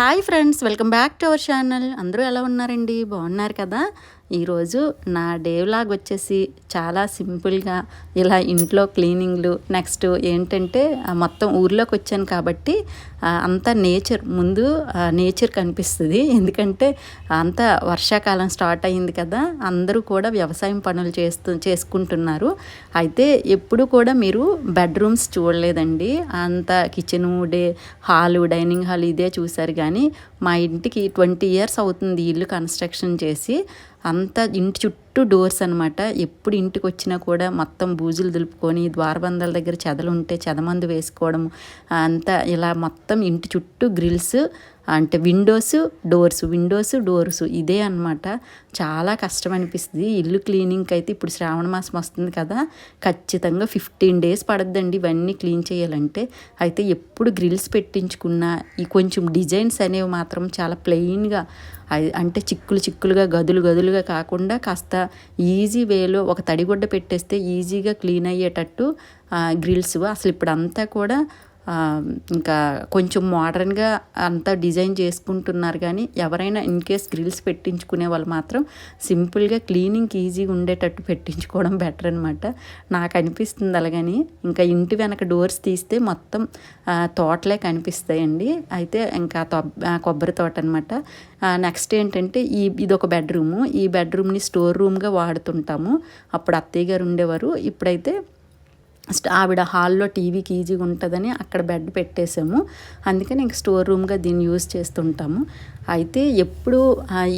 Hi friends welcome back to our channel. అందరూ ఎలా ఉన్నారండి? బాగున్నారు కదా? ఈరోజు నా డే వ్లాగ్ వచ్చేసి చాలా సింపుల్గా ఇలా ఇంట్లో క్లీనింగ్లు నెక్స్ట్ ఏంటంటే మొత్తం ఊర్లోకి వచ్చాను కాబట్టి అంత నేచర్ ముందు నేచర్ కనిపిస్తుంది. ఎందుకంటే అంత వర్షాకాలం స్టార్ట్ అయింది కదా అందరూ కూడా వ్యవసాయం పనులు చేస్తూ చేసుకుంటున్నారు. అయితే ఎప్పుడు కూడా మీరు బెడ్రూమ్స్ చూడలేదండి. అంత కిచెను డే హాలు డైనింగ్ హాల్ ఇదే చూశారు. కానీ మా ఇంటికి ట్వంటీ ఇయర్స్ అవుతుంది ఇల్లు కన్స్ట్రక్షన్ చేసి. అంత ఇంటి చుట్టూ డోర్స్ అనమాట ఎప్పుడు ఇంటికి వచ్చినా కూడా మొత్తం బూజులు దులుపుకొని ద్వారబంధాల దగ్గర చెదలు ఉంటే చెదమందు వేసుకోవడం అంతా ఇలా మొత్తం ఇంటి చుట్టూ గ్రిల్స్ అంటే విండోస్ డోర్స్ విండోస్ డోర్స్ ఇదే అన్నమాట. చాలా కష్టం అనిపిస్తుంది. ఇల్లు క్లీనింగ్కి అయితే ఇప్పుడు శ్రావణ మాసం వస్తుంది కదా ఖచ్చితంగా ఫిఫ్టీన్ డేస్ పడద్దండి ఇవన్నీ క్లీన్ చేయాలంటే. అయితే ఎప్పుడు గ్రిల్స్ పెట్టించుకున్న ఈ కొంచెం డిజైన్స్ అనేవి మాత్రం చాలా ప్లెయిన్గా అంటే చిక్కులు చిక్కులుగా గదులు గదులుగా కాకుండా కాస్త ఈజీ వేలో ఒక తడిగుడ్డ పెట్టేస్తే ఈజీగా క్లీన్ అయ్యేటట్టు గ్రిల్స్ అసలు ఇప్పుడు అంతా కూడా ఇంకా కొంచెం మోడర్న్గా అంతా డిజైన్ చేసుకుంటున్నారు కానీ ఎవరైనా ఇన్ కేస్ గ్రిల్స్ పెట్టించుకునే వాళ్ళు మాత్రం సింపుల్గా క్లీనింగ్కి ఈజీగా ఉండేటట్టు పెట్టించుకోవడం బెటర్ అనమాట నాకు అనిపిస్తుంది అలాగని. ఇంకా ఇంటి వెనక డోర్స్ తీస్తే మొత్తం తోటలే కనిపిస్తాయండి. అయితే ఇంకా కొబ్బరి తోట అనమాట నెక్స్ట్ ఏంటంటే ఈ ఇది ఒక బెడ్రూము ఈ బెడ్రూమ్ని స్టోర్ రూమ్గా వాడుతుంటాము. అప్పుడు అత్తయ్య గారు ఉండేవారు. ఇప్పుడైతే ఆవిడ హాల్లో టీవీకి ఈజీగా ఉంటుందని అక్కడ బెడ్ పెట్టేసాము. అందుకని ఇంక స్టోర్ రూమ్గా దీన్ని యూజ్ చేస్తుంటాము. అయితే ఎప్పుడు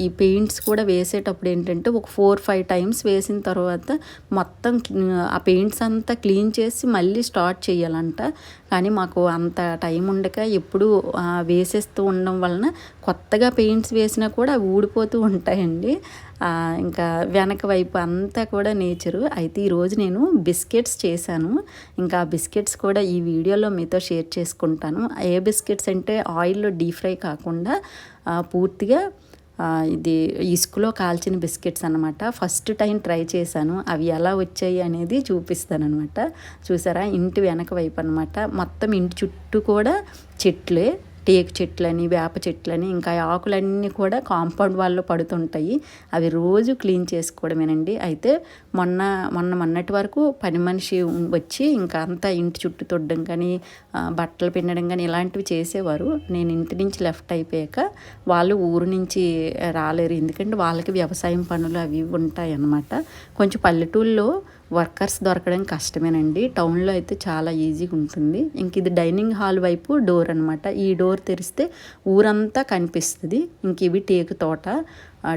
ఈ పెయింట్స్ కూడా వేసేటప్పుడు ఏంటంటే ఒక ఫోర్ ఫైవ్ టైమ్స్ వేసిన తర్వాత మొత్తం ఆ పెయింట్స్ అంతా క్లీన్ చేసి మళ్ళీ స్టార్ట్ చేయాలంట. కానీ మాకు అంత టైం ఉండక ఎప్పుడు వేసేస్తూ ఉండడం వలన కొత్తగా పెయింట్స్ వేసినా కూడా ఊడిపోతూ ఉంటాయండి. ఇంకా వెనక వైపు అంతా కూడా నేచరు. అయితే ఈరోజు నేను బిస్కెట్స్ చేశాను. ఇంకా ఆ బిస్కెట్స్ కూడా ఈ వీడియోలో మీతో షేర్ చేసుకుంటాను. ఏ బిస్కెట్స్ అంటే ఆయిల్లో డీప్ ఫ్రై కాకుండా పూర్తిగా ఇది ఇసుకలో కాల్చిన బిస్కెట్స్ అనమాట ఫస్ట్ టైం ట్రై చేశాను. అవి ఎలా వచ్చాయి అనేది చూపిస్తాను అనమాట చూసారా? ఇంటి వెనక వైపు అనమాట మొత్తం ఇంటి చుట్టూ కూడా చెట్లే. టేకు చెట్లని వేప చెట్లని ఇంకా ఆకులన్నీ కూడా కాంపౌండ్ వాళ్ళు పడుతుంటాయి. అవి రోజు క్లీన్ చేసుకోవడమేనండి. అయితే మొన్న మొన్న మొన్నటి వరకు పని మనిషి వచ్చి ఇంకా అంతా ఇంటి చుట్టూ తొడ్డం కానీ బట్టలు పిండడం కానీ ఇలాంటివి చేసేవారు. నేను ఇంటి నుంచి లెఫ్ట్ అయిపోయాక వాళ్ళు ఊరు నుంచి రాలేరు. ఎందుకంటే వాళ్ళకి వ్యవసాయం పనులు అవి ఇవి ఉంటాయి అన్నమాట కొంచెం పల్లెటూళ్ళలో వర్కర్స్ దొరకడం కష్టమేనండి. టౌన్లో అయితే చాలా ఈజీగా ఉంటుంది. ఇంక ఇది డైనింగ్ హాల్ వైపు డోర్ అనమాట ఈ డోర్ తెరిస్తే ఊరంతా కనిపిస్తుంది. ఇంక ఇవి టేకు తోట.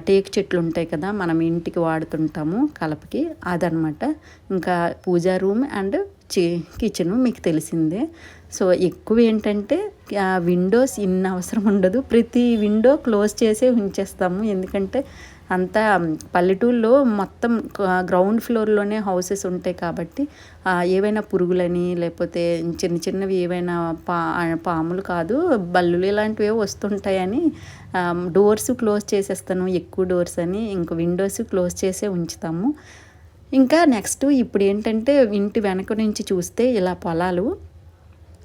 టేకు చెట్లు ఉంటాయి కదా మనం ఇంటికి వాడుతుంటాము కలపకి. అదనమాట ఇంకా పూజా రూమ్ అండ్ చే కిచెన్ మీకు తెలిసిందే. సో ఎక్కువ ఏంటంటే ఆ విండోస్ ఇన్ అవసరం ఉండదు. ప్రతి విండో క్లోజ్ చేసే ఉంచేస్తాము. ఎందుకంటే అంతా పల్లెటూరులో మొత్తం గ్రౌండ్ ఫ్లోర్లోనే హౌసెస్ ఉంటాయి కాబట్టి ఏవైనా పురుగులని లేకపోతే చిన్న చిన్నవి ఏవైనా పా పాములు కాదు బల్లులు ఇలాంటివి వస్తుంటాయని డోర్స్ క్లోజ్ చేసేస్తాను. ఎక్కువ డోర్స్ అని ఇంక విండోస్ క్లోజ్ చేసే ఉంచుతాము. ఇంకా నెక్స్ట్ ఇప్పుడు ఏంటంటే ఇంటి వెనక నుంచి చూస్తే ఇలా పొలాలు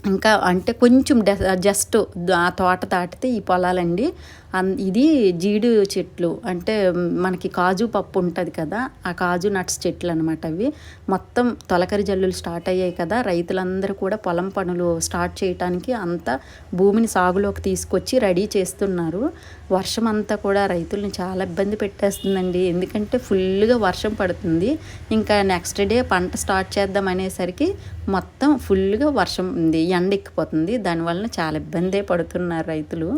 ఇంకా అంటే కొంచెం జస్ట్ ఆ తోట దాటితే ఈ పొలాలండి. అన్- ఇది జీడి చెట్లు. అంటే మనకి కాజు పప్పు ఉంటుంది కదా ఆ కాజు నట్స్ చెట్లు అనమాట అవి. మొత్తం తొలకరి జల్లులు స్టార్ట్ అయ్యాయి కదా రైతులందరూ కూడా పొలం పనులు స్టార్ట్ చేయడానికి అంతా భూమిని సాగులోకి తీసుకొచ్చి రెడీ చేస్తున్నారు. వర్షం అంతా కూడా రైతులను చాలా ఇబ్బంది పెట్టేస్తుందండి. ఎందుకంటే ఫుల్గా వర్షం పడుతుంది. ఇంకా నెక్స్ట్ డే పంట స్టార్ట్ చేద్దాం అనేసరికి మొత్తం ఫుల్గా వర్షం ఉంది ఎండ ఎక్కిపోతుంది. దానివల్ల చాలా ఇబ్బందే పడుతున్నారు రైతులు.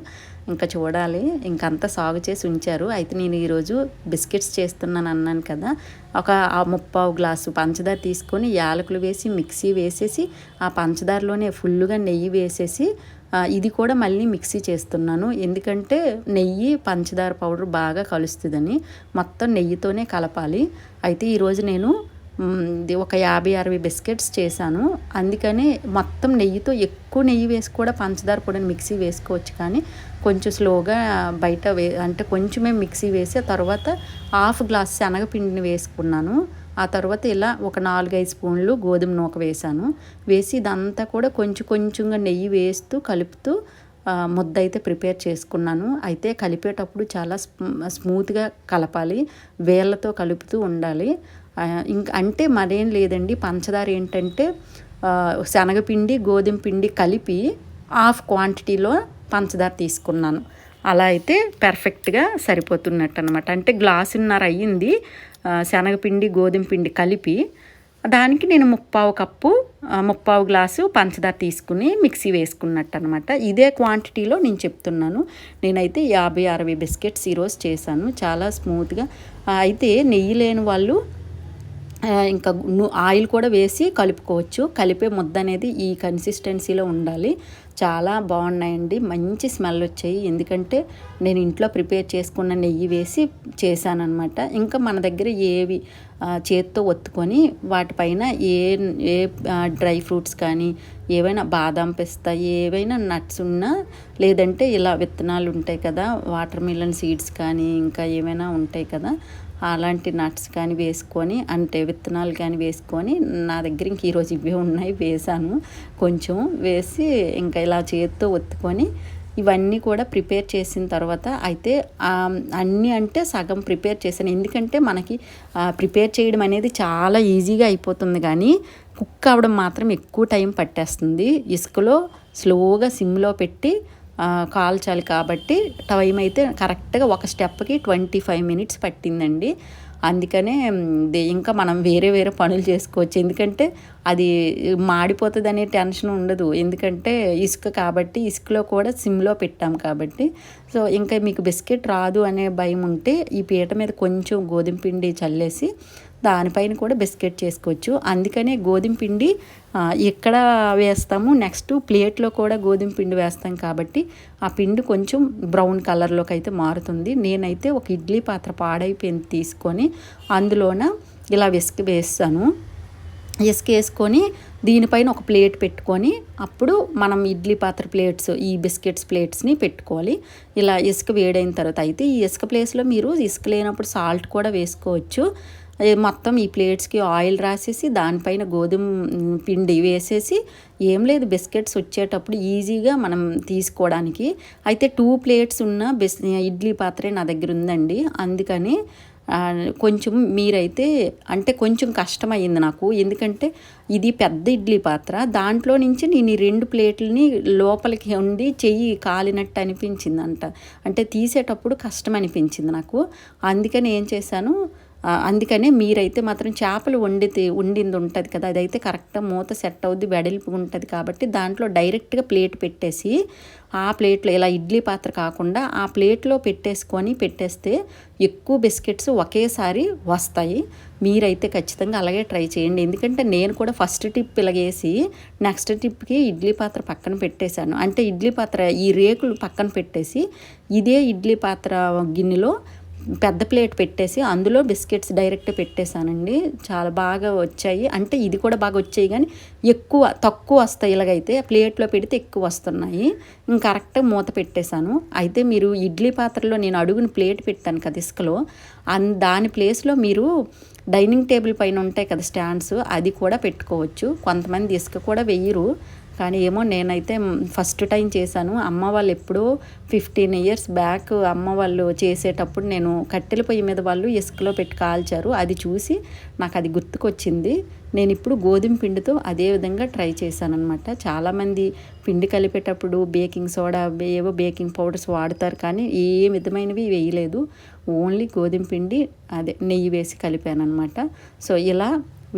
ఇంకా చూడాలి. ఇంకంతా సాగు చేసి ఉంచారు. అయితే నేను ఈరోజు బిస్కెట్స్ చేస్తున్నాను అన్నాను కదా. ఒక ముప్పావు గ్లాసు పంచదార తీసుకొని యాలకులు వేసి మిక్సీ వేసేసి ఆ పంచదారలోనే ఫుల్గా నెయ్యి వేసేసి ఇది కూడా మళ్ళీ మిక్సీ చేస్తున్నాను. ఎందుకంటే నెయ్యి పంచదార పౌడర్ బాగా కలుస్తుందని మొత్తం నెయ్యితోనే కలపాలి. అయితే ఈరోజు నేను ఒక యాభై అరవై బిస్కెట్స్ చేశాను. అందుకని మొత్తం నెయ్యితో ఎక్కువ నెయ్యి వేసి కూడా పంచదార పొడిని మిక్సీ వేసుకోవచ్చు కానీ కొంచెం స్లోగా బయట వే అంటే కొంచెమే మిక్సీ వేసి ఆ తర్వాత హాఫ్ గ్లాస్ శనగపిండిని వేసుకున్నాను. ఆ తర్వాత ఇలా ఒక నాలుగైదు స్పూన్లు గోధుమ నూక వేసాను వేసి ఇదంతా కూడా కొంచెం కొంచెంగా నెయ్యి వేస్తూ కలుపుతూ ముద్ద అయితే ప్రిపేర్ చేసుకున్నాను. అయితే కలిపేటప్పుడు చాలా స్మూ- స్మూత్గా కలపాలి. వేళ్ళతో కలుపుతూ ఉండాలి. ఇంక అంటే మరేం లేదండి. పంచదార ఏంటంటే శనగపిండి గోధుమ పిండి కలిపి హాఫ్ క్వాంటిటీలో పంచదార తీసుకున్నాను. అలా అయితే పర్ఫెక్ట్గా సరిపోతున్నట్టు అనమాట అంటే గ్లాసున్నర అయ్యింది శనగపిండి గోధుమ పిండి కలిపి. దానికి నేను ముప్పావు కప్పు ముప్పావు గ్లాసు పంచదార తీసుకుని మిక్సీ వేసుకున్నట్టు అనమాట ఇదే క్వాంటిటీలో నేను చెప్తున్నాను. నేనైతే యాభై అరవై బిస్కెట్స్ ఈరోజు చేశాను. చాలా స్మూత్గా. అయితే నెయ్యి లేని వాళ్ళు ఇంకా ఆయిల్ కూడా వేసి కలుపుకోవచ్చు. కలిపే ముద్ద అనేది ఈ కన్సిస్టెన్సీలో ఉండాలి. చాలా బాగున్నాయండి. మంచి స్మెల్ వచ్చాయి. ఎందుకంటే నేను ఇంట్లో ప్రిపేర్ చేసుకున్న నెయ్యి వేసి చేశానమాట ఇంకా మన దగ్గర ఏవి చేత్తో ఒత్తుకొని వాటిపైన ఏ ఏ డ్రై ఫ్రూట్స్ కానీ ఏవైనా బాదాం పిస్తా ఏవైనా నట్స్ ఉన్నా లేదంటే ఇలా విత్తనాలు ఉంటాయి కదా వాటర్ మిలన్ సీడ్స్ కానీ ఇంకా ఏమైనా ఉంటాయి కదా అలాంటి నట్స్ కానీ వేసుకొని అంటే విత్తనాలు కానీ వేసుకొని నా దగ్గర ఇంక ఈరోజు ఇవే ఉన్నాయి వేసాను. కొంచెం వేసి ఇంకా ఇలా చేతితో ఒత్తుకొని ఇవన్నీ కూడా ప్రిపేర్ చేసిన తర్వాత అయితే అన్నీ అంటే సగం ప్రిపేర్ చేశాను. ఎందుకంటే మనకి ప్రిపేర్ చేయడం అనేది చాలా ఈజీగా అయిపోతుంది కానీ కుక్ అవ్వడం మాత్రం ఎక్కువ టైం పట్టేస్తుంది. ఇసుకలో స్లోగా సిమ్లో పెట్టి కాల్చాలి కాబట్టి టైం అయితే కరెక్ట్గా ఒక స్టెప్కి ట్వంటీ ఫైవ్ మినిట్స్ పట్టిందండి. అందుకనే దే ఇంకా మనం వేరే వేరే పనులు చేసుకోవచ్చు. ఎందుకంటే అది మాడిపోతుంది అనే టెన్షన్ ఉండదు. ఎందుకంటే ఇసుక కాబట్టి ఇసుకలో కూడా సిమ్లో పెట్టాం కాబట్టి. సో ఇంకా మీకు బిస్కెట్ రాదు అనే భయం ఉంటే ఈ పీట మీద కొంచెం గోధుమ పిండి చల్లేసి దానిపైన కూడా బిస్కెట్ చేసుకోవచ్చు. అందుకనే గోధుమ పిండి ఎక్కడ వేస్తాము నెక్స్ట్ ప్లేట్లో కూడా గోధుమ పిండి వేస్తాం కాబట్టి ఆ పిండి కొంచెం బ్రౌన్ కలర్లోకి అయితే మారుతుంది. నేనైతే ఒక ఇడ్లీ పాత్ర పాడైపోయింది తీసుకొని అందులోన ఇలా విసుక వేస్తాను. ఇసుక వేసుకొని దీనిపైన ఒక ప్లేట్ పెట్టుకొని అప్పుడు మనం ఇడ్లీ పాత్ర ప్లేట్స్ ఈ బిస్కెట్స్ ప్లేట్స్ని పెట్టుకోవాలి. ఇలా ఇసుక వేడైన తర్వాత అయితే ఈ ఇసుక ప్లేస్లో మీరు ఇసుక లేనప్పుడు సాల్ట్ కూడా వేసుకోవచ్చు. మొత్తం ఈ ప్లేట్స్కి ఆయిల్ రాసేసి దానిపైన గోధుమ పిండి వేసేసి ఏం లేదు బిస్కెట్స్ వచ్చేటప్పుడు ఈజీగా మనం తీసుకోవడానికి. అయితే టూ ప్లేట్స్ ఉన్న బిస్ ఇడ్లీ పాత్రే నా దగ్గర ఉందండి. అందుకని కొంచెం మీరైతే అంటే కొంచెం కష్టమైంది నాకు. ఎందుకంటే ఇది పెద్ద ఇడ్లీ పాత్ర. దాంట్లో నుంచి నేను ఈ రెండు ప్లేట్లని లోపలికి ఉండి చెయ్యి కాలినట్టు అనిపించింది అంట అంటే తీసేటప్పుడు కష్టం అనిపించింది నాకు. అందుకని ఏం చేశాను అందుకనే మీరైతే మాత్రం చేపలు వండితే వండింది ఉంటుంది కదా అదైతే కరెక్ట్గా మూత సెట్ అవుద్ది వెడల్పు ఉంటుంది కాబట్టి దాంట్లో డైరెక్ట్గా ప్లేట్ పెట్టేసి ఆ ప్లేట్లో ఇలా ఇడ్లీ పాత్ర కాకుండా ఆ ప్లేట్లో పెట్టేసుకొని పెట్టేస్తే ఎక్కువ బిస్కెట్స్ ఒకేసారి వస్తాయి. మీరైతే ఖచ్చితంగా అలాగే ట్రై చేయండి. ఎందుకంటే నేను కూడా ఫస్ట్ టిప్ ఇలాగేసి నెక్స్ట్ టిప్కి ఇడ్లీ పాత్ర పక్కన పెట్టేశాను. అంటే ఇడ్లీ పాత్ర ఈ రేకులు పక్కన పెట్టేసి ఇదే ఇడ్లీ పాత్ర గిన్నెలో పెద్ద ప్లేట్ పెట్టేసి అందులో బిస్కెట్స్ డైరెక్ట్ పెట్టేశానండి. చాలా బాగా వచ్చాయి. అంటే ఇది కూడా బాగా వచ్చాయి కానీ ఎక్కువ తక్కువ వస్తాయి ఇలాగైతే. ప్లేట్లో పెడితే ఎక్కువ వస్తున్నాయి. కరెక్ట్ కరెక్ట్గా మూత పెట్టేశాను. అయితే మీరు ఇడ్లీ పాత్రలో నేను అడుగుని ప్లేట్ పెట్టాను కదా ఇసుకలో. అన్ దాని ప్లేస్లో మీరు డైనింగ్ టేబుల్ పైన ఉంటాయి కదా స్టాండ్స్ అది కూడా పెట్టుకోవచ్చు. కొంతమంది ఇసుక కూడా వెయ్యరు కానీ ఏమో నేనైతే ఫస్ట్ టైం చేశాను. అమ్మ వాళ్ళు ఎప్పుడో ఫిఫ్టీన్ ఇయర్స్ బ్యాక్ అమ్మ వాళ్ళు చేసేటప్పుడు నేను కట్టెల పొయ్యి మీద వాళ్ళు ఇసుకలో పెట్టి కాల్చారు. అది చూసి నాకు అది గుర్తుకొచ్చింది. నేను ఇప్పుడు గోధుమ పిండితో అదే విధంగా ట్రై చేశాను అనమాట చాలామంది పిండి కలిపేటప్పుడు బేకింగ్ సోడా ఏవో బేకింగ్ పౌడర్స్ వాడతారు కానీ ఏ విధమైనవి వేయలేదు. ఓన్లీ గోధుమ పిండి అదే నెయ్యి వేసి కలిపాను అనమాట సో ఇలా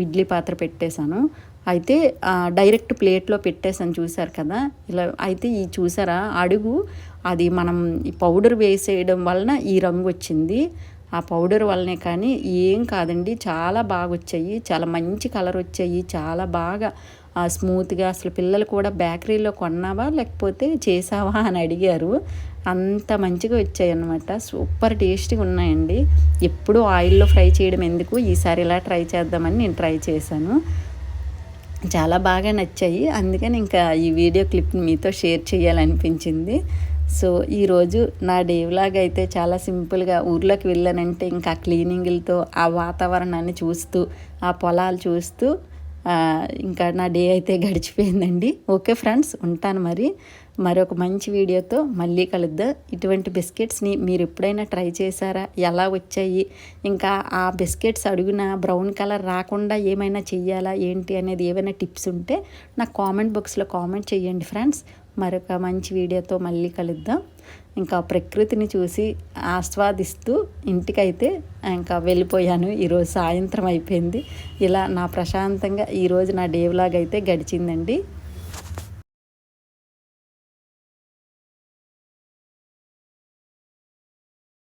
ఇడ్లీ పాత్ర పెట్టేశాను. అయితే డైరెక్ట్ ప్లేట్లో పెట్టేసాను చూసారు కదా? ఇలా అయితే ఈ చూసారా? అడుగు. అది మనం ఈ పౌడర్ వేసేయడం వలన ఈ రంగు వచ్చింది. ఆ పౌడర్ వల్లనే కానీ ఏం కాదండి. చాలా బాగా వచ్చాయి చాలా మంచి కలర్ వచ్చాయి. చాలా బాగా స్మూత్గా అసలు పిల్లలు కూడా బేకరీలో కొన్నావా? లేకపోతే చేసావా? అని అడిగారు. అంత మంచిగా వచ్చాయి అన్నమాట. సూపర్ టేస్టీగా ఉన్నాయండి. ఎప్పుడు ఆయిల్లో ఫ్రై చేయడం ఎందుకు? ఈసారి ఇలా ట్రై చేద్దామని నేను ట్రై చేశాను. చాలా బాగా నచ్చాయి. అందుకని ఇంకా ఈ వీడియో క్లిప్ని మీతో షేర్ చేయాలనిపించింది. సో ఈరోజు నా డే వ్లాగ్ అయితే చాలా సింపుల్గా ఊర్లోకి వెళ్ళానంటే ఇంకా క్లీనింగ్లతో ఆ వాతావరణాన్ని చూస్తూ ఆ పొలాలు చూస్తూ ఇంకా నా డే అయితే గడిచిపోయిందండి. ఓకే ఫ్రెండ్స్ ఉంటాను మరి. మరొక మంచి వీడియోతో మళ్ళీ కలుద్దాం. ఇటువంటి బిస్కెట్స్ని మీరు ఎప్పుడైనా ట్రై చేశారా? ఎలా వచ్చాయి? ఇంకా ఆ బిస్కెట్స్ అడుగున బ్రౌన్ కలర్ రాకుండా ఏమైనా చెయ్యాలా? ఏంటి అనేది ఏమైనా టిప్స్ ఉంటే నాకు కామెంట్ బాక్స్లో కామెంట్ చేయండి ఫ్రెండ్స్. మరొక మంచి వీడియోతో మళ్ళీ కలుద్దాం. ఇంకా ప్రకృతిని చూసి ఆస్వాదిస్తూ ఇంటికైతే ఇంకా వెళ్ళిపోయాను. ఈరోజు సాయంత్రం అయిపోయింది. ఇలా నా ప్రశాంతంగా ఈరోజు నా డే వ్లాగ్ అయితే గడిచిందండి.